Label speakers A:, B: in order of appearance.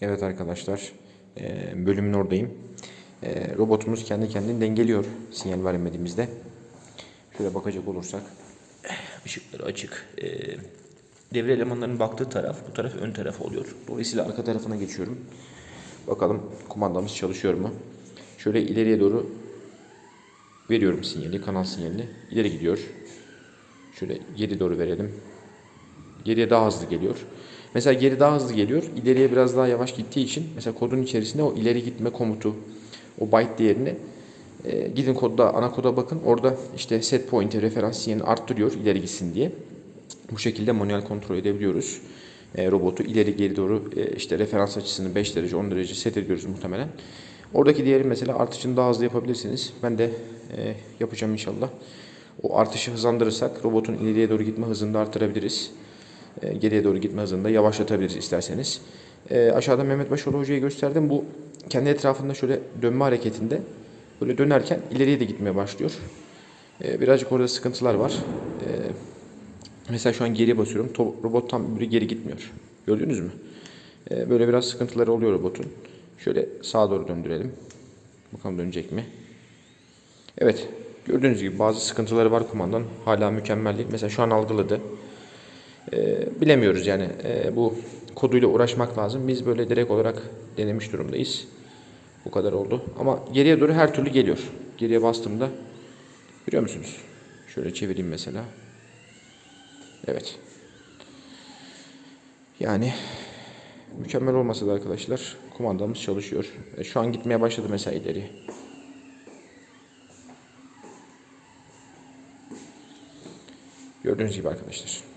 A: Evet arkadaşlar, e, bölümün oradayım. E, robotumuz kendi kendini dengeliyor sinyal vermediğimizde. Şöyle bakacak olursak, ışıkları açık. E, devre elemanlarının baktığı taraf, bu taraf ön taraf oluyor. Dolayısıyla arka tarafına geçiyorum. Bakalım kumandamız çalışıyor mu? Şöyle ileriye doğru veriyorum sinyali, kanal sinyalini. İleri gidiyor. Şöyle geri doğru verelim. Geriye daha hızlı geliyor. Mesela geri daha hızlı geliyor. İleriye biraz daha yavaş gittiği için mesela kodun içerisinde o ileri gitme komutu o byte değerini e, gidin kodda ana koda bakın. Orada işte set point'e referans sinyalini arttırıyor ileri gitsin diye. Bu şekilde manuel kontrol edebiliyoruz. E, robotu ileri geri doğru e, işte referans açısını 5 derece 10 derece set ediyoruz muhtemelen. Oradaki diğeri mesela artışını daha hızlı yapabilirsiniz. Ben de e, yapacağım inşallah. O artışı hızlandırırsak robotun ileriye doğru gitme hızını da artırabiliriz. E, geriye doğru gitme hızını da yavaşlatabiliriz isterseniz. E, aşağıda Mehmet Başoğlu Hoca'ya gösterdim. Bu kendi etrafında şöyle dönme hareketinde böyle dönerken ileriye de gitmeye başlıyor. E, birazcık orada sıkıntılar var. Mesela şu an geriye basıyorum. Robot tam bir geri gitmiyor. Gördünüz mü? Böyle biraz sıkıntıları oluyor robotun. Şöyle sağa doğru döndürelim. Bakalım dönecek mi? Evet. Gördüğünüz gibi bazı sıkıntıları var kumandan. Hala mükemmel değil. Mesela şu an algıladı. Ee, bilemiyoruz yani Ee, bu koduyla uğraşmak lazım. Biz böyle direkt olarak denemiş durumdayız. Bu kadar oldu. Ama geriye doğru her türlü geliyor. Geriye bastığımda görüyor musunuz? Şöyle çevireyim mesela. Evet. Yani mükemmel olmasa da arkadaşlar kumandamız çalışıyor. E, Şu an gitmeye başladı mesela ileri. Gördüğünüz gibi arkadaşlar.